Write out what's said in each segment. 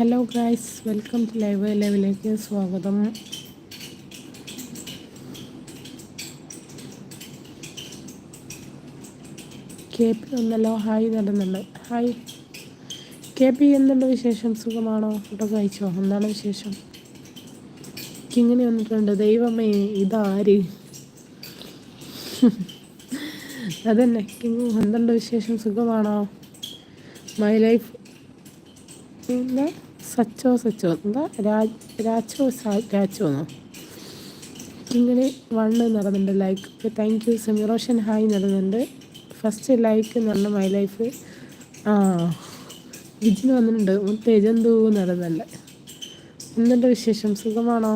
Hello guys welcome to live ലൈവിലേക്ക് സ്വാഗതം. K P ഒന്നല്ലോ ഹായ് നടന്നുണ്ട്. ഹായ് കെ പി എന്തുണ്ട് വിശേഷം? സുഖമാണോ? ഫോട്ടോ കഴിച്ചോ? എന്താണ് വിശേഷം? ഇങ്ങനെ വന്നിട്ടുണ്ട്. ദൈവമേ ഇതാര്? അതന്നെ. കിങ്ങു എന്തുണ്ട് വിശേഷം? സുഖമാണോ? മൈ ലൈഫ് എന്താ സച്ചോ സച്ചോ. എന്താ? രാജ് രാച്ചോ രാച്ചോന്നോ ഇങ്ങനെ വണ്ണ് നടന്നുണ്ട് ലൈക്ക് താങ്ക് യു സെമിറോഷൻ ഹായ് നടന്നുണ്ട് ഫസ്റ്റ് ലൈക്ക് പറഞ്ഞ മൈ ലൈഫ് ആ വിജിന് വന്നിട്ടുണ്ട്. തേജന്തൂ നടന്നുണ്ട് എന്തുണ്ട് വിശേഷം? സുഖമാണോ?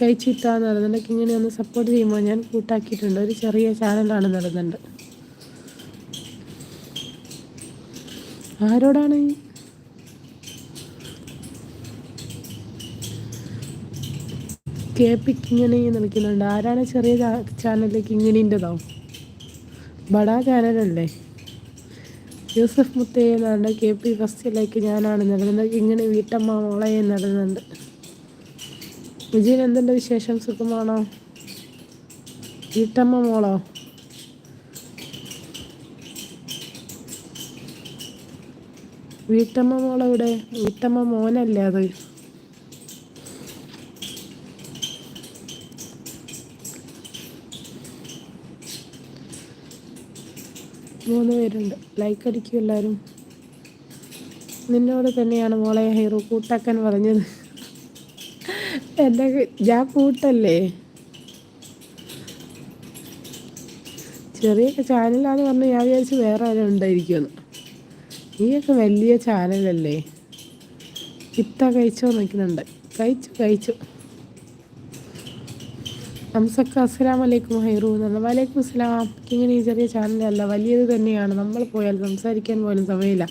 കഴിച്ചിട്ടാന്ന് നടന്നുണ്ടെങ്കിൽ ഇങ്ങനെ ഒന്ന് സപ്പോർട്ട് ചെയ്യുമ്പോൾ ഞാൻ കൂട്ടാക്കിയിട്ടുണ്ട്. ഒരു ചെറിയ ചാനലാണ് നടന്നുണ്ട് ആരോടാണ് കെ ഇങ്ങനെ നിൽക്കുന്നുണ്ട്. ആരാണ് ചെറിയ ചാനലിൽ കിങ്ങിണിന്റെതാവും ബടാ ചാനലല്ലേ? യൂസഫ് മുത്തേ എന്നാണ് കെ പി ഫസ്റ്റിലേക്ക് ഞാനാണ് നടന്നത്. ഇങ്ങനെ വീട്ടമ്മ മോളയെ നടന്നുണ്ട്. വിജയൻ എന്തുണ്ട് വിശേഷം? സുഖമാണോ? വീട്ടമ്മ മോളോ? വീട്ടമ്മ മോളെവിടെ? വീട്ടമ്മ മോനല്ലേ അത്? മൂന്ന് പേരുണ്ട്. ലൈക്ക് അടിക്കും എല്ലാവരും നിന്നോട് തന്നെയാണ് മോളെ ഹീറോ കൂട്ടാക്കാൻ പറഞ്ഞത്. എന്റെ ഞാൻ കൂട്ടല്ലേ? ചെറിയ ചാനലാന്ന് പറഞ്ഞ് ഞാൻ വിചാരിച്ച് വേറെ ആരും ഉണ്ടായിരിക്കുമെന്ന്. നീയൊക്കെ വലിയ ചാനലല്ലേ? ഇത്ത കഴിച്ചോ നിൽക്കുന്നുണ്ട് കഴിച്ചു കഴിച്ചു. ഹംസക്ക അസ്സലാം വലൈക്കും ഹൈറൂ. എന്നാണ് വലൈക്കും അസ്സലാം. ഇങ്ങനെ ഈ ചെറിയ ചാനലല്ല വലിയത് തന്നെയാണ്. നമ്മൾ പോയാൽ സംസാരിക്കാൻ പോലും സമയമില്ല.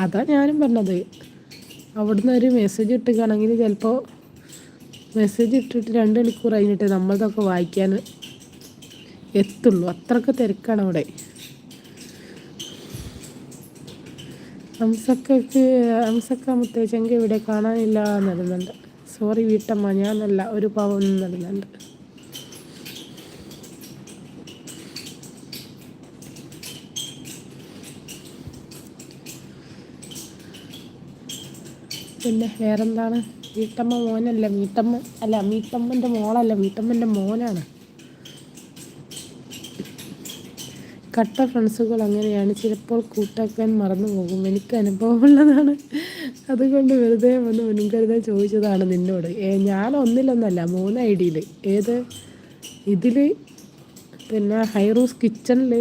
അതാ ഞാനും പറഞ്ഞത്. അവിടുന്ന് ഒരു മെസ്സേജ് ഇട്ടുകയാണെങ്കിൽ ചിലപ്പോൾ മെസ്സേജ് ഇട്ടിട്ട് രണ്ട് മണിക്കൂർ കഴിഞ്ഞിട്ട് നമ്മളതൊക്കെ വായിക്കാൻ എത്തുള്ളൂ. അത്രയ്ക്ക് തിരക്കാണ് അവിടെ. അംസക്കക്ക് അംസക്ക മുത്തേച്ചെങ്കിൽ ഇവിടെ കാണാനില്ല നടന്നുണ്ട് സോറി വീട്ടമ്മ ഞാനല്ല ഒരു പാവം നടന്നുണ്ട് പിന്നെ വേറെന്താണ്? വീട്ടമ്മ മോനല്ല? വീട്ടമ്മ അല്ല വീട്ടമ്മന്റെ മോളല്ല? വീട്ടമ്മന്റെ മോനാണ്. കട്ട ഫ്രണ്ട്സുകൾ അങ്ങനെയാണ്. ചിലപ്പോൾ കൂട്ടാക്കാൻ മറന്നു പോകും എനിക്ക് അനുഭവമുള്ളതാണ്. അതുകൊണ്ട് വെറുതെ വന്ന് മുൻകരുതൽ ചോദിച്ചതാണ് നിന്നോട്. ഞാൻ ഒന്നിലൊന്നല്ല മൂന്ന് ഐ ഡിയിൽ ഏത്? ഇതിൽ പിന്നെ ഹൈറൂസ് കിച്ചണിൽ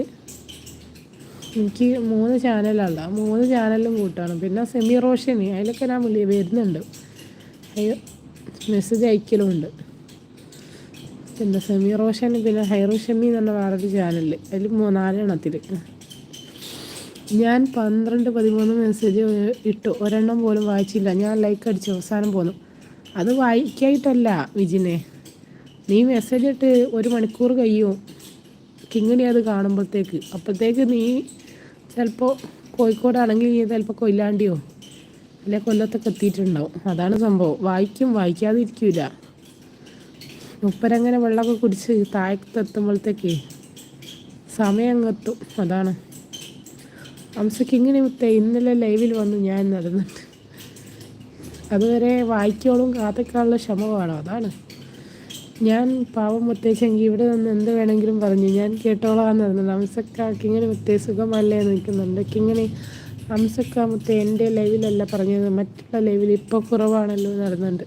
എനിക്ക് മൂന്ന് ചാനലാണ് മൂന്ന് ചാനലും കൂട്ടാണ്. പിന്നെ സെമി റോഷനി അതിലൊക്കെ ഞാൻ വിളി വരുന്നുണ്ട്. മെസ്സേജ് അയക്കലുമുണ്ട്. പിന്നെ സെമി റോഷൻ പിന്നെ ഹൈറു ഷമി എന്ന് പറഞ്ഞ വേറൊരു ചാനലിൽ അതിൽ നാലെണ്ണത്തിൽ ഞാൻ പന്ത്രണ്ട് പതിമൂന്ന് മെസ്സേജ് ഇട്ടു. ഒരെണ്ണം പോലും വായിച്ചില്ല. ഞാൻ ലൈക്ക് അടിച്ചു. അവസാനം പോന്നു. അത് വായിക്കായിട്ടല്ല വിജിനെ. നീ മെസ്സേജ് ഇട്ട് ഒരു മണിക്കൂർ കഴിയും. കിങ്ങിണി അത് കാണുമ്പോഴത്തേക്ക് അപ്പോഴത്തേക്ക് നീ ചിലപ്പോൾ കോഴിക്കോടാണെങ്കിൽ ചിലപ്പോൾ കൊയിലാണ്ടിയോ അല്ലെ കൊല്ലത്തൊക്കെ എത്തിയിട്ടുണ്ടാവും. അതാണ് സംഭവം. വായിക്കും വായിക്കാതിരിക്കില്ല മുപ്പരങ്ങനെ വെള്ളമൊക്കെ കുടിച്ച് താഴത്തെത്തുമ്പോഴത്തേക്ക് സമയം അങ്ങെത്തും അതാണ്. അംസക്ക് ഇങ്ങനെ മുത്തേ ഇന്നലെ ലൈവിൽ വന്ന് ഞാൻ നടന്നിട്ട്. അതുവരെ വായിക്കോളും കാത്തക്കാനുള്ള ക്ഷമ വേണം. അതാണ്. ഞാൻ പാവം മുത്തേച്ചെങ്കിൽ ഇവിടെ നിന്ന് എന്ത് വേണമെങ്കിലും പറഞ്ഞു. ഞാൻ കേട്ടോളാന്ന് പറഞ്ഞത് അംസക്കാക്ക് ഇങ്ങനെ മുത്തേ സുഖമല്ലേ നിൽക്കുന്നുണ്ട്. ഇങ്ങനെ ഹംസക്ക മുത്തേ എന്റെ ലൈവിലല്ല പറഞ്ഞത്. മറ്റുള്ള ലൈവിൽ ഇപ്പോൾ കുറവാണല്ലോ നടന്നുണ്ട്.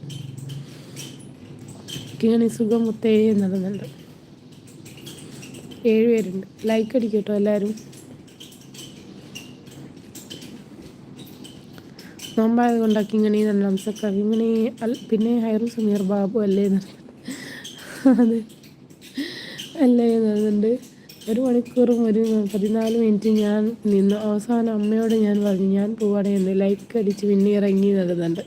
ഇങ്ങനെ സുഖം മുത്തേ നടന്നുണ്ട്. ഏഴുപേരുണ്ട് ലൈക്ക് അടിക്കട്ടോ എല്ലാവരും. നോമ്പായത് കൊണ്ടാക്കി ഇങ്ങനെ നല്ല ഹംസക്ക ഇങ്ങനെ പിന്നെ ഹൈറു സമീർ ബാബു അല്ലേ എന്നറിയാം അതെ. അല്ലേ എന്നുണ്ട് ഒരു മണിക്കൂറും ഒരു പതിനാല് മിനിറ്റ് ഞാൻ നിന്നു. അവസാനം അമ്മയോട് ഞാൻ പറഞ്ഞു ഞാൻ പോവാണേ എന്ന് ലൈക്ക് അടിച്ച് പിന്നെ ഇറങ്ങി നടന്നുണ്ട്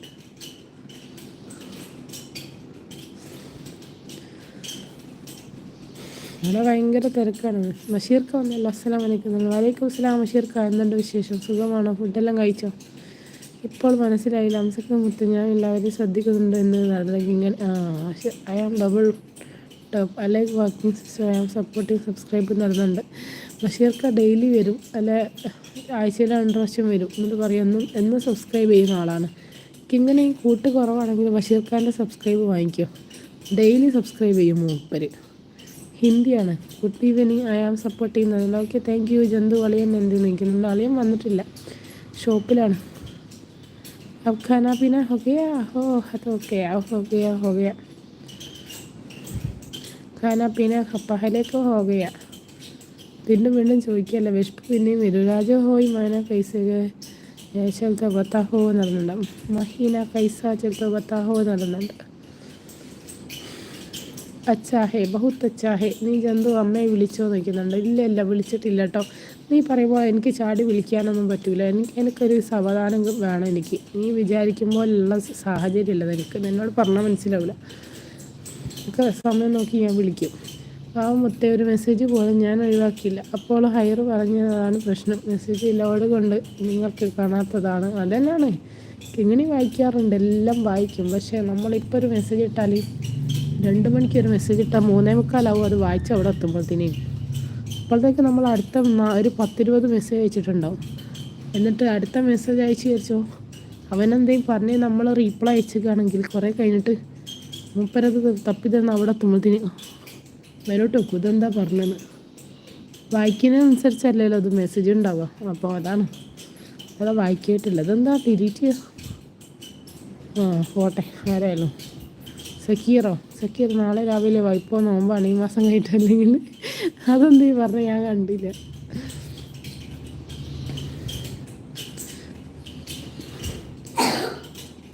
അവിടെ ഭയങ്കര തിരക്കാണ്. ബഷീർക്ക വന്നല്ലോ. അസ്സലാം വലൈക്കും വലൈക്കും അസ്സലാം ബഷീർക്ക. എന്തുണ്ട് വിശേഷം? സുഖമാണോ? ഫുഡെല്ലാം കഴിച്ചോ? ഇപ്പോൾ മനസ്സിലായില്ല. അംസക്കും മുത്ത് ഞാൻ എല്ലാവരും ശ്രദ്ധിക്കുന്നുണ്ട് എന്ന് നടന്നെങ്കിൽ ഇങ്ങനെ ആ I am double top I like walking sister I am supporting subscribe നടന്നുണ്ട് ബഷീർക്ക daily വരും അല്ല ആഴ്ചയിൽ രണ്ട് പ്രാവശ്യം വരും എന്നിട്ട് പറയും എന്നും എന്നും സബ്സ്ക്രൈബ് ചെയ്യുന്ന ആളാണ് ഇങ്ങനെ ഈ കൂട്ട് കുറവാണെങ്കിൽ ബഷീർഖാൻ്റെ സബ്സ്ക്രൈബ് വാങ്ങിക്കോ ഡെയിലി സബ്സ്ക്രൈബ് ചെയ്യും മൂപ്പര് ഹിന്ദിയാണ് good evening I am support ചെയ്യുന്നത് ഓക്കെ താങ്ക് യു ജന്തു അളിയൻ എന്ത് നിൽക്കുന്നുണ്ട് അളിയൻ വന്നിട്ടില്ല ഷോപ്പിലാണ് अब खाना पीना हो गया हो तो क्या हो गया हो गया ഖാന പീന ഖപ്പാഹയിലേക്ക് ഹോകയ വീണ്ടും വീണ്ടും ചോദിക്കുകയല്ല വിഷ്പു പിന്നെയും വിരുരാജ ഹോയ് മാന കൈസക ചെലുത്ത ബത്താഹോ എന്ന് പറഞ്ഞിട്ടുണ്ട്. മഹീന കൈസ ചെലുത്ത ബത്താഹോ എന്ന് പറഞ്ഞിട്ടുണ്ട്. അച്ചാഹേ ബഹുത്ത് അച്ചാഹേ നീ ജന്തു അമ്മയെ വിളിച്ചോ നോക്കുന്നുണ്ട് ഇല്ല ഇല്ല വിളിച്ചിട്ടില്ല കേട്ടോ. നീ പറയുമ്പോൾ എനിക്ക് ചാടി വിളിക്കാനൊന്നും പറ്റൂല. എനിക്ക് എനിക്കൊരു സമാധാനം വേണം എനിക്ക്. നീ വിചാരിക്കുമ്പോഴുള്ള സാഹചര്യമില്ല. നിനക്ക് നിന്നോട് പറഞ്ഞാൽ മനസ്സിലാവില്ല എനിക്ക് സമയം നോക്കി ഞാൻ വിളിക്കും. ആ മുത്തേ ഒരു മെസ്സേജ് പോലും ഞാൻ ഒഴിവാക്കിയില്ല. അപ്പോൾ ഹയർ പറഞ്ഞതാണ് പ്രശ്നം. മെസ്സേജ് ലോഡ് കൊണ്ട് നിങ്ങൾക്ക് കാണാത്തതാണ്. അതന്നെയാണ് ഇങ്ങനെ വായിക്കാറുണ്ട്. എല്ലാം വായിക്കും. പക്ഷേ നമ്മളിപ്പോൾ ഒരു മെസ്സേജ് ഇട്ടാൽ രണ്ട് മണിക്ക് ഒരു മെസ്സേജ് ഇട്ടാൽ മൂന്നേ മുക്കാലാവും അത് വായിച്ച് അവിടെ എത്തുമ്പോഴത്തേനും. അപ്പോഴത്തേക്ക് നമ്മൾ അടുത്ത ഒരു പത്തിരുപത് മെസ്സേജ് അയച്ചിട്ടുണ്ടാവും. എന്നിട്ട് അടുത്ത മെസ്സേജ് അയച്ചു വിചാരിച്ചോ? അവനെന്തെങ്കിലും പറഞ്ഞ് നമ്മൾ റീപ്ലൈ അയച്ചതാണെങ്കിൽ കുറേ കഴിഞ്ഞിട്ട് മൂപ്പരത് തപ്പി തന്ന് അവിടെ തുമ്പത്തിന് വരോട്ട് വെക്കും ഇതെന്താ പറഞ്ഞത് വായിക്കുന്നതനുസരിച്ചല്ലല്ലോ അത് മെസ്സേജ് ഉണ്ടാവുക. അപ്പോൾ അതാണ്. അതാ വായിക്കിയിട്ടില്ല. ഇതെന്താ ഡിലീറ്റ് ആ പോട്ടെ ആരായാലും. സക്കീറോ? സക്കീർ നാളെ രാവിലെ വൈപ്പോ നോമ്പാണ് ഈ മാസം കഴിഞ്ഞിട്ടല്ലെങ്കിൽ അതെന്തീ പറഞ്ഞ? ഞാൻ കണ്ടില്ല.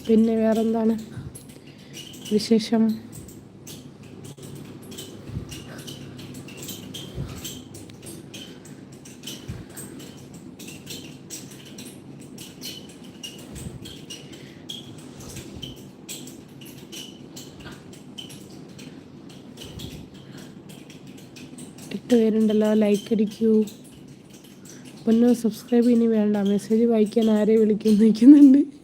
പിന്നെ വേറെന്താണ്? വിശേഷം? എട്ട് പേരുണ്ടല്ലോ ലൈക്ക് അടിക്കൂ. ഒന്ന് സബ്സ്ക്രൈബ് ഇനി വേണ്ട. മെസ്സേജ് വായിക്കാൻ ആരെ വിളിക്കുന്നു നിൽക്കുന്നുണ്ട്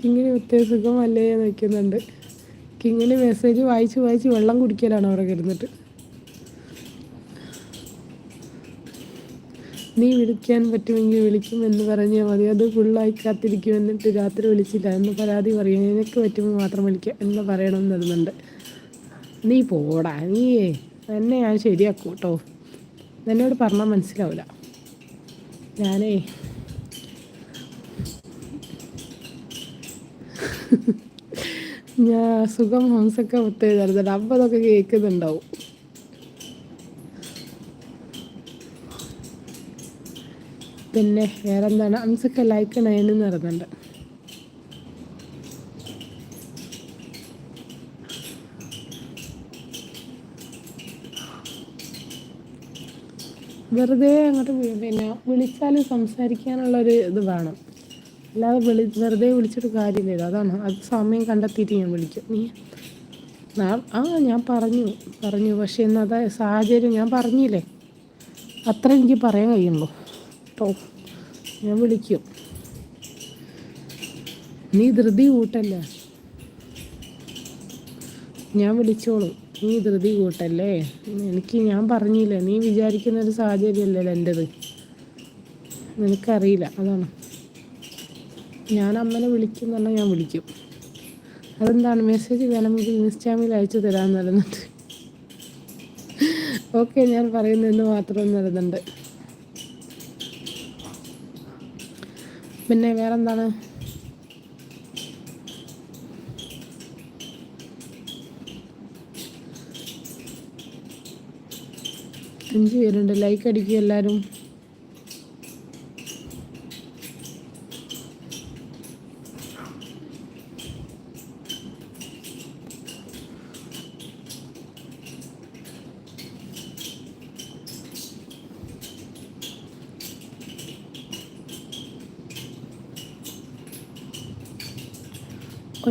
കിങ്ങിന് ഒത്തിരി സുഖമല്ലേ നിൽക്കുന്നുണ്ട് കിങ്ങിന് മെസ്സേജ് വായിച്ച് വായിച്ച് വെള്ളം കുടിക്കലാണ് അവിടെ കിടന്നിട്ട്. നീ വിളിക്കാൻ പറ്റുമെങ്കിൽ വിളിക്കും എന്ന് പറഞ്ഞാൽ മതി. അത് ഫുള്ളായി കാത്തിരിക്കും എന്നിട്ട് രാത്രി വിളിച്ചില്ല. എന്ന് പരാതി പറയും. നിനക്ക് പറ്റുമ്പോൾ മാത്രം വിളിക്കാം എന്ന് പറയണം തരുന്നുണ്ട്. നീ പോടാ. നീ എന്നെ ഞാൻ ശരിയാക്കൂട്ടോ കേട്ടോ എന്നോട് പറഞ്ഞാൽ മനസ്സിലാവില്ല ഞാനേ ഞാൻ സുഖം ഹംസൊക്കെ ഒത്തു തരുന്നുണ്ട് അപ്പം അതൊക്കെ കേൾക്കുന്നുണ്ടാവും. പിന്നെ വേറെ എന്താണ് ഹംസൊക്കെ ലൈക്ക് നയനും നടന്നുണ്ട് വെറുതെ അങ്ങോട്ട് പിന്നെ വിളിച്ചാൽ സംസാരിക്കാനുള്ളൊരു ഇത് വേണം. അല്ലാതെ വിളി വെറുതെ വിളിച്ചിട്ട് കാര്യമില്ല അതാണ്. അത് സമയം കണ്ടെത്തിയിട്ട് ഞാൻ വിളിക്കും. നീ ആ ഞാൻ പറഞ്ഞു പറഞ്ഞു. പക്ഷെ അതാ സാഹചര്യം. ഞാൻ പറഞ്ഞില്ലേ? അത്ര എനിക്ക് പറയാൻ കഴിയുള്ളൂ. കേട്ടോ ഞാൻ വിളിക്കും. നീ ധൃതി കൂട്ടല്ലേ? ഞാൻ വിളിച്ചോളൂ. നീ ധൃതി കൂട്ടല്ലേ? എനിക്ക് ഞാൻ പറഞ്ഞില്ലേ? നീ വിചാരിക്കുന്ന ഒരു സാഹചര്യമല്ലല്ലോ എന്റെത് നിനക്കറിയില്ല. അതാണ്. ഞാൻ അമ്മനെ വിളിക്കും പറഞ്ഞാൽ ഞാൻ വിളിക്കും. അതെന്താണ്? മെസ്സേജ് വേണമെങ്കിൽ ഇൻസ്റ്റാമിൽ അയച്ചു തരാൻ നടന്നിട്ട് ഓക്കെ ഞാൻ പറയുന്നതെന്ന് മാത്രം നടന്നുണ്ട് പിന്നെ വേറെന്താണ്? അഞ്ച് പേരുണ്ട്. ലൈക്ക് അടിക്കുക എല്ലാവരും.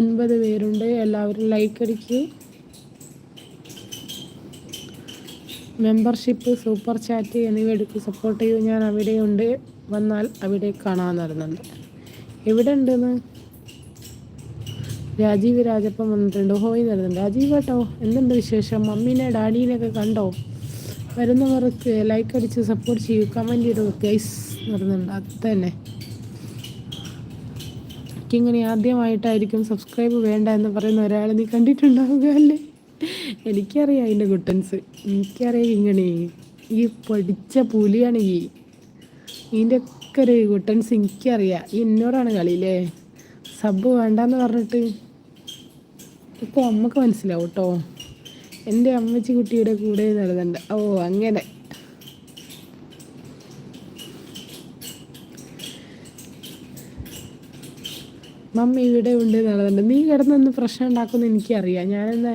ഒൻപത് പേരുണ്ട്. എല്ലാവരും ലൈക്ക് അടിക്കൂ. മെമ്പർഷിപ്പ് സൂപ്പർ ചാറ്റ് എന്നിവ എടുക്കും സപ്പോർട്ട് ചെയ്യൂ. ഞാൻ അവിടെയുണ്ട്. വന്നാൽ അവിടെ കാണാൻ നടന്നുണ്ട്. എവിടെ ഉണ്ടെന്ന് രാജീവ് രാജപ്പം വന്നിട്ടുണ്ട്. ഹോയ് നടന്നുണ്ട് രാജീവ് കേട്ടോ എന്തുണ്ട് വിശേഷം? മമ്മീനെ ഡാഡീനെയൊക്കെ കണ്ടോ? വരുന്നവർക്ക് ലൈക്ക് അടിച്ച് സപ്പോർട്ട് ചെയ്യൂ. കമന്റ് ചെയ്തു ഗൈസ് നടന്നുണ്ട് അത് തന്നെ. എനിക്കിങ്ങനെ ആദ്യമായിട്ടായിരിക്കും സബ്സ്ക്രൈബ് വേണ്ട എന്ന് പറയുന്ന ഒരാളെ നീ കണ്ടിട്ടുണ്ടാവുക അല്ലേ? എനിക്കറിയാം അതിന്റെ കുട്ടൻസ്. എനിക്കറിയാം ഇങ്ങനെ ഈ പഠിച്ച പുലിയാണ് ഈ ഇതിന്റെ ഒക്കെ ഒരു കുട്ടൻസ് എനിക്കറിയാം. ഈ എന്നോടാണ് കളിയില്ലേ സബ് വേണ്ടെന്ന് പറഞ്ഞിട്ട്. ഇപ്പോൾ അമ്മയ്ക്ക് മനസ്സിലാവും കേട്ടോ എന്റെ അമ്മച്ചി കുട്ടിയുടെ കൂടെ നടന്നുണ്ട് ഓ അങ്ങനെ. മമ്മി ഇവിടെ ഉണ്ട് എന്നുള്ളതല്ല നീ കിടന്നൊന്ന് പ്രശ്നം ഉണ്ടാക്കുമെന്ന് എനിക്കറിയാം. ഞാനെന്ന്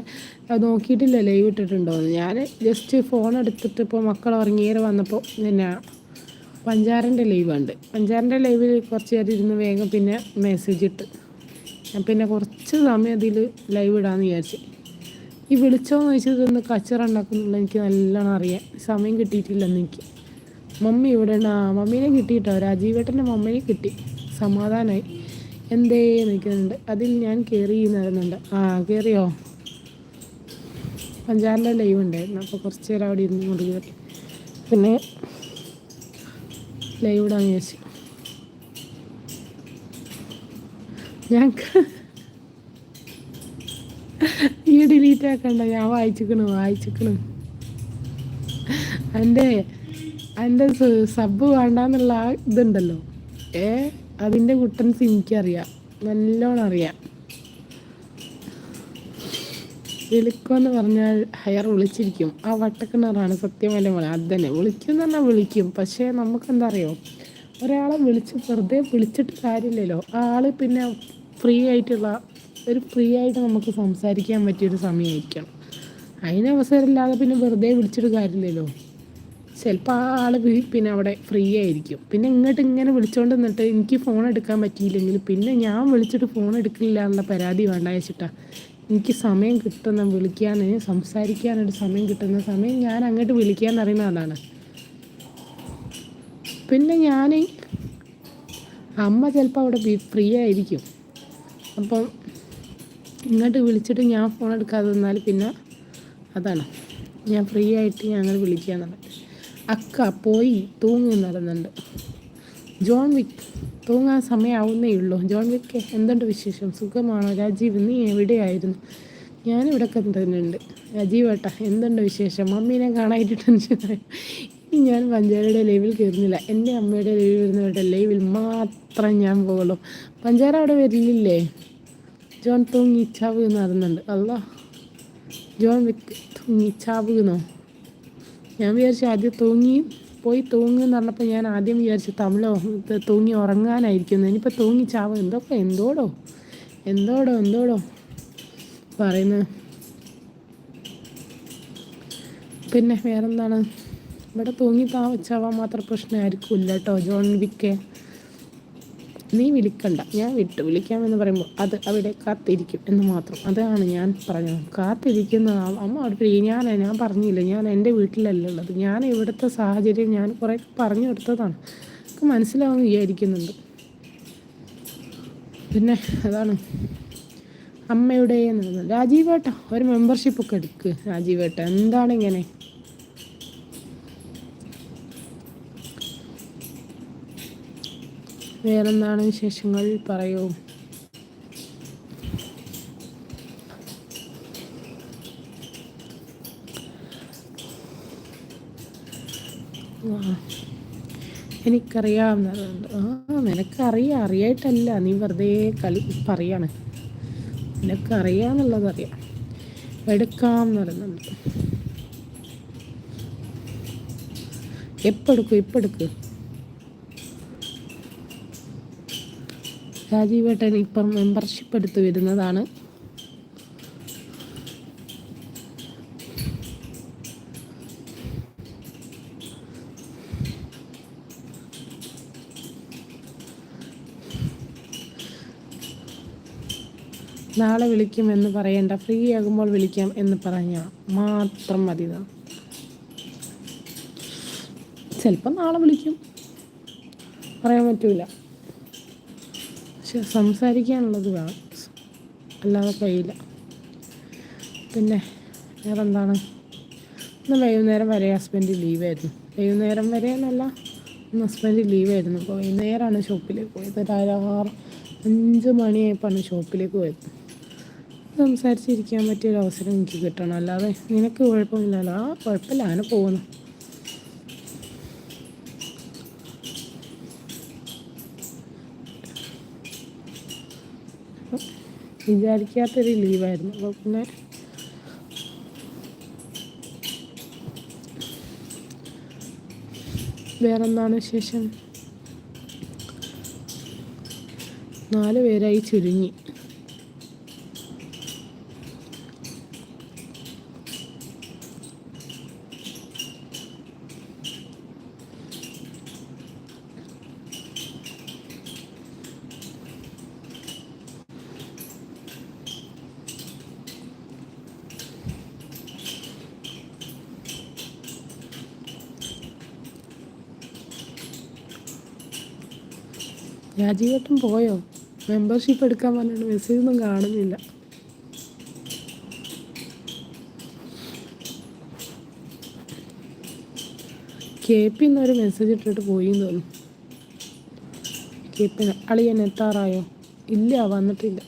നോക്കിയിട്ടില്ല ലൈവ് ഇട്ടിട്ടുണ്ടോയെന്ന് ഞാൻ ജസ്റ്റ് ഫോൺ എടുത്തിട്ട് ഇപ്പോൾ മക്കൾ ഉറങ്ങിയേറെ വന്നപ്പോൾ പിന്നെ പഞ്ചാറിന്റെ ലൈവ് ഉണ്ട് പഞ്ചാറിന്റെ ലൈവിൽ കുറച്ച് നേരം ഇരുന്ന് വേഗം പിന്നെ മെസ്സേജ് ഇട്ട്. ഞാൻ പിന്നെ കുറച്ച് സമയം അതിൽ ലൈവ് ഇടാമെന്ന് വിചാരിച്ചു. ഈ വിളിച്ചോന്ന് ചോദിച്ചത് ഒന്ന് കച്ചറ ഉണ്ടാക്കുന്നുള്ള എനിക്ക് നല്ലോണം അറിയാം. സമയം കിട്ടിയിട്ടില്ലെന്ന് എനിക്ക്. മമ്മി ഇവിടെ ആ മമ്മീനെ കിട്ടിയിട്ടോ? രാജീവേട്ടന്റെ മമ്മീനെ കിട്ടി. സമാധാനമായി എന്തേ നിൽക്കുന്നുണ്ട്. അതിൽ ഞാൻ കയറി നടന്നുണ്ട് ആ കയറിയോ? പഞ്ചാറിന്റെ ലൈവ് ഉണ്ടായിരുന്നു. അപ്പോൾ കുറച്ച് നേരം അവിടെ ഇരുന്ന് കൊണ്ട് കയറി. പിന്നെ ലൈവ് ഇടാൻ ചോദിച്ചു ഞാൻ ഈ ഡിലീറ്റ് ആക്കണ്ട. ഞാൻ വായിച്ചിക്കണു വായിച്ചിക്കണു എന്റെ എന്റെ സബ് വേണ്ടെന്നുള്ള ഇതുണ്ടല്ലോ. ഏ? അതിന്റെ കുട്ടൻസ് എനിക്കറിയാം. നല്ലോണം അറിയാം. വിളിക്കുമെന്ന് പറഞ്ഞാൽ ഹയർ വിളിച്ചിരിക്കും. ആ വട്ടക്കിണറാണ് സത്യമല്ലേ മോളെ. അത് തന്നെ വിളിക്കും എന്ന് പറഞ്ഞാൽ വിളിക്കും. പക്ഷേ നമുക്കെന്താ അറിയോ ഒരാളെ വിളിച്ച് വെറുതെ വിളിച്ചിട്ട് കാര്യമില്ലല്ലോ. ആ ആൾ പിന്നെ ഫ്രീ ആയിട്ടുള്ള ഒരു ഫ്രീ ആയിട്ട് നമുക്ക് സംസാരിക്കാൻ പറ്റിയൊരു സമയമായിരിക്കണം. അതിന് അവസരമില്ലാതെ പിന്നെ വെറുതെ വിളിച്ചിട്ട് കാര്യമില്ലല്ലോ. ചിലപ്പോൾ ആ ആൾ പിന്നെ അവിടെ ഫ്രീ ആയിരിക്കും. പിന്നെ ഇങ്ങോട്ട് ഇങ്ങനെ വിളിച്ചുകൊണ്ട് നിന്നിട്ട് എനിക്ക് ഫോൺ എടുക്കാൻ പറ്റിയില്ലെങ്കിൽ പിന്നെ ഞാൻ വിളിച്ചിട്ട് ഫോൺ എടുക്കില്ല എന്നുള്ള പരാതി വേണ്ട വെച്ചിട്ടാ എനിക്ക് സമയം കിട്ടുന്ന വിളിക്കാൻ സംസാരിക്കാനൊരു സമയം കിട്ടുന്ന സമയം ഞാൻ അങ്ങോട്ട് വിളിക്കാൻ അറിയുന്ന ആളാണ്. പിന്നെ ഞാൻ അമ്മ ചിലപ്പോൾ അവിടെ ഫ്രീ ആയിരിക്കും. അപ്പം ഇങ്ങോട്ട് വിളിച്ചിട്ട് ഞാൻ ഫോൺ എടുക്കാതെ നിന്നാൽ പിന്നെ അതാണ്. ഞാൻ ഫ്രീ ആയിട്ട് ഞങ്ങൾ വിളിക്കാന്നുള്ളത്. അക്ക പോയി തൂങ്ങി നടന്നുണ്ട് ജോൺ വിക്ക് തൂങ്ങാൻ സമയമാവുന്നേ ഉള്ളൂ. ജോൺ വിക്ക് എന്തുണ്ട് വിശേഷം? സുഖമാണോ? രാജീവ് നീ എവിടെയായിരുന്നു? ഞാനിവിടെ കണ്ടിട്ടുണ്ട് രാജീവ് ഏട്ടാ എന്തുണ്ട് വിശേഷം? മമ്മീനെ കാണാനായിട്ട് ടെൻഷനായി ഇനി ഞാൻ പഞ്ചാരയുടെ ലൈവിൽ കയറുന്നില്ല. എന്റെ അമ്മയുടെ ലൈവിൽ വരുന്നവരുടെ ലൈവിൽ മാത്രം ഞാൻ പോകുള്ളൂ. പഞ്ചാര അവിടെ വരില്ലേ? ജോൺ തൂങ്ങി ചാവ് നടന്നുണ്ട് അല്ല ജോൺ വിക്ക് തൂങ്ങി ചാവുന്നോ ഞാൻ വിചാരിച്ചു ആദ്യം തൂങ്ങി പോയി തൂങ്ങുന്ന് പറഞ്ഞപ്പോൾ ഞാൻ ആദ്യം വിചാരിച്ചു തമിഴോ തൂങ്ങി ഉറങ്ങാനായിരിക്കും ഇനിയിപ്പോൾ തൂങ്ങി ചാവോ? എന്തൊക്കെ? എന്തോടോ? എന്തോടോ? എന്തോടോ? പറയുന്നത് പിന്നെ വേറെന്താണ്? ഇവിടെ തൂങ്ങി താവച്ചാവാൻ മാത്രം പ്രശ്നമായിരിക്കില്ല കേട്ടോ ജോൺ വിക്കെ. നീ വിളിക്കണ്ട. ഞാൻ വിട്ടു. വിളിക്കാമെന്ന് പറയുമ്പോൾ അത് അവിടെ കാത്തിരിക്കും എന്ന് മാത്രം. അതാണ് ഞാൻ പറഞ്ഞത്. കാത്തിരിക്കുന്ന അമ്മ അവിടെ ഞാൻ ഞാൻ പറഞ്ഞില്ല? ഞാൻ എന്റെ വീട്ടിലല്ല ഉള്ളത്. ഞാൻ ഇവിടുത്തെ സാഹചര്യം ഞാൻ കുറേ പറഞ്ഞു കൊടുത്തതാണ്. എനിക്ക് മനസ്സിലാവുമെന്ന് വിചാരിക്കുന്നുണ്ട്. പിന്നെ അതാണ് അമ്മയുടെ രാജീവേട്ട ഒരു മെമ്പർഷിപ്പ് ഒക്കെ എടുക്ക് രാജീവേട്ട. എന്താണ് ഇങ്ങനെ? വേറെന്താണ് വിശേഷങ്ങൾ? പറയൂ. എനിക്കറിയാവുന്നതുണ്ട്. ആ നിനക്കറിയാം. അറിയായിട്ടല്ല. നീ വെറുതെ കളി പറയാണ്. നിനക്കറിയാന്നുള്ളതറിയാം. എടുക്കാം എന്ന് പറയുന്നുണ്ട്. എപ്പെടുക്കും ഇപ്പെടുക്കും രാജീവേട്ടൻ ഇപ്പം മെമ്പർഷിപ്പ് എടുത്ത് വരുന്നതാണ്. നാളെ വിളിക്കും എന്ന് പറയണ്ട ഫ്രീ ആകുമ്പോൾ വിളിക്കാം എന്ന് പറഞ്ഞ മാത്രം മതി ചിലപ്പോൾ നാളെ വിളിക്കും. പറയാൻ പറ്റൂല. പക്ഷെ സംസാരിക്കാനുള്ളത് വേണം. അല്ലാതെ കഴിയില്ല. പിന്നെ വേറെ എന്താണ് ഇന്ന് വൈകുന്നേരം വരെ ഹസ്ബൻഡ് ലീവായിരുന്നു. വൈകുന്നേരം വരെ എന്നല്ല ഇന്ന് ഹസ്ബൻഡ് ലീവായിരുന്നു. അപ്പോൾ വൈകുന്നേരമാണ് ഷോപ്പിലേക്ക് പോയത്. ഒരു ആറ് അഞ്ച് മണിയായപ്പോഴാണ് ഷോപ്പിലേക്ക് പോയത്. സംസാരിച്ചിരിക്കാൻ പറ്റിയൊരു അവസരം എനിക്ക് കിട്ടണം. അല്ലാതെ നിനക്ക് കുഴപ്പമില്ലല്ലോ. ആ കുഴപ്പമില്ല. അങ്ങനെ പോകുന്നു. വിചാരിക്കാത്തൊരു ലീവായിരുന്നു. അപ്പോൾ പിന്നെ വേറെന്താണ് ശേഷം നാല് പേരായി ചുരുങ്ങി. രാജീവട്ടം പോയോ? മെമ്പർഷിപ്പ് എടുക്കാൻ പറഞ്ഞിട്ട് മെസ്സേജ് ഒന്നും കാണുന്നില്ല. കെ പി എന്നൊരു മെസ്സേജ് ഇട്ടിട്ട് പോയി എന്ന് തോന്നുന്നു. കെ പി അളിയൻ എത്താറായോ? ഇല്ല വന്നിട്ടില്ല.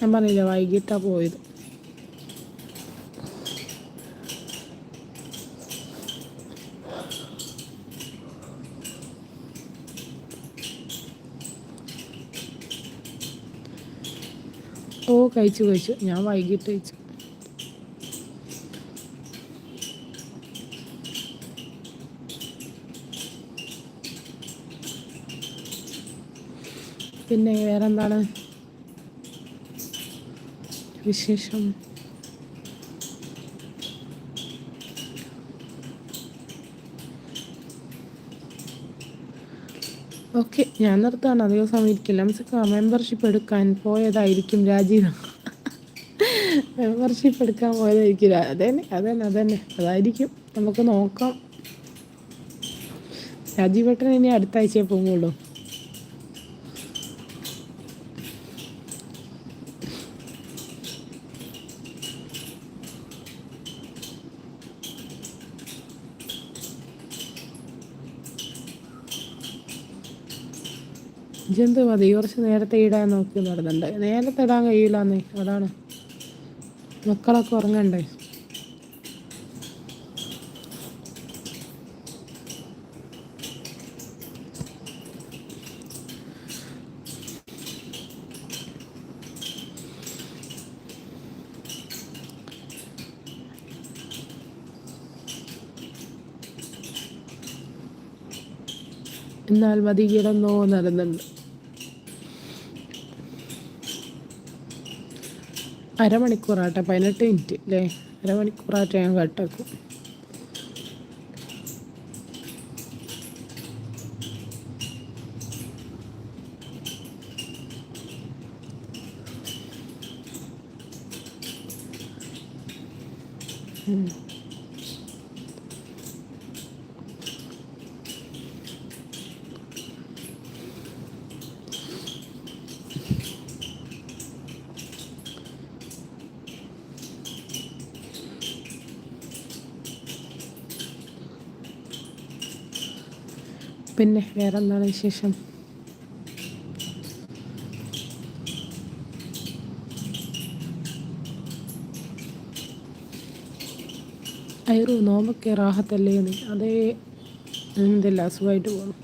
ഞാൻ പറഞ്ഞില്ല വൈകിട്ടാണ് പോയത് ഓ കഴിച്ചു കഴിച്ചു ഞാൻ വൈകിട്ട് കഴിച്ചു. പിന്നെ വേറെന്താണ്? വിശേഷം. ഓക്കെ ഞാൻ നിർത്താണ് അധികം സമയം ഇരിക്കില്ല. മെമ്പർഷിപ്പ് എടുക്കാൻ പോയതായിരിക്കും രാജീവ്. മെമ്പർഷിപ്പ് എടുക്കാൻ പോയതായിരിക്കും അതന്നെ അതന്നെ അതന്നെ. അതായിരിക്കും. നമുക്ക് നോക്കാം. രാജീവേട്ടൻ ഇനി അടുത്ത ആഴ്ചയെ പോകുള്ളൂ. ജന്തു മതി കുറച്ച് നേരത്തെ ഇടാൻ നോക്കി നടന്നുണ്ട് നേരത്തെ ഇടാൻ കഴിയില്ലെന്നേ. അതാണ്. മക്കളൊക്കെ ഉറങ്ങണ്ടേ? എന്നാൽ മതി കിടന്നോ നടന്നുണ്ട് അരമണിക്കൂറാട്ടെ പതിനെട്ട് മിനിറ്റ് അല്ലേ അരമണിക്കൂറാട്ടെ ഞാൻ കട്ടാക്കും Mm. പിന്നെ വേറെ എന്താണ് വിശേഷം? അയറു നോമ്പൊക്കെ റാഹത്തല്ലേ അതേ എന്തില്ല അസുഖമായിട്ട് പോകണം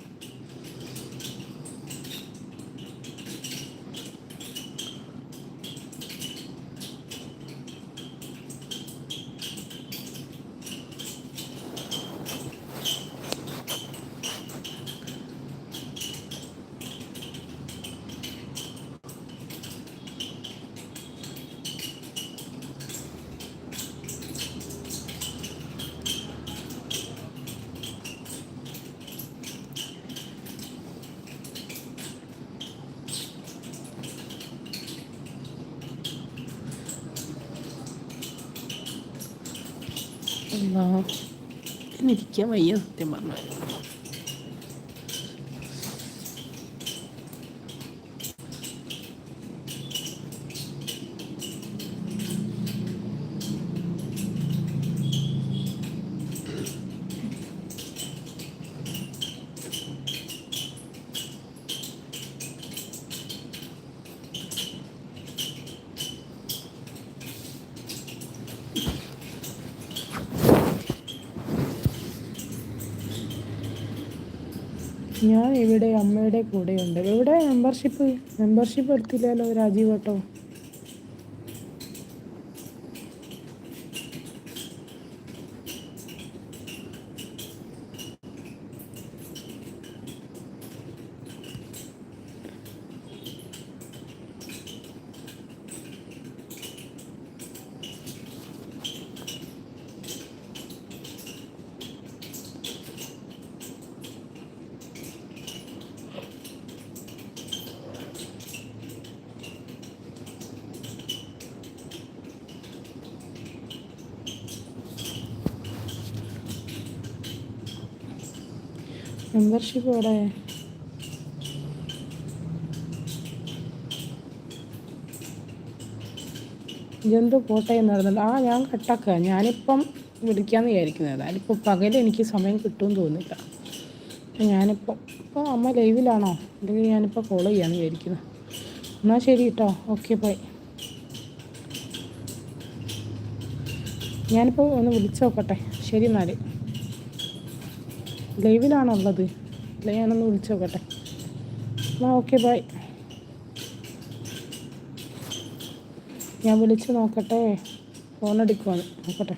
എനിക്കാൻ വയ്യ സത്യം പറഞ്ഞു ഞാൻ അമ്മയുടെ കൂടെയുണ്ട്. ഇവിടെ മെമ്പർഷിപ്പ് മെമ്പർഷിപ്പ് എടുത്തില്ലല്ലോ രാജീവ് കേട്ടോ മെമ്പർഷിപ്പ് ഇവിടെ ഇതെന്തോ കോട്ടയം നടന്നില്ല ആ ഞാൻ കട്ടാക്കുക ഞാനിപ്പം വിളിക്കാമെന്ന് വിചാരിക്കുന്നത്. അതിപ്പോൾ പകൽ എനിക്ക് സമയം കിട്ടുമെന്ന് തോന്നുന്നില്ല. അപ്പം ഞാനിപ്പോൾ ഇപ്പോൾ അമ്മ ലൈവിലാണോ? അല്ലെങ്കിൽ ഞാനിപ്പോൾ കോൾ ചെയ്യാമെന്ന് വിചാരിക്കുന്നു. എന്നാൽ ശരി കേട്ടോ ഓക്കെ ബൈ ഞാനിപ്പോൾ ഒന്ന് വിളിച്ചു നോക്കട്ടെ. ശരി എന്നാൽ ലൈവിലാണോ ഉള്ളത് ഞാനൊന്ന് വിളിച്ചു നോക്കട്ടെ. എന്നാൽ ഓക്കെ ബൈ. ഞാൻ വിളിച്ച് നോക്കട്ടെ. ഫോൺ എടുക്കുവാണ് നോക്കട്ടെ.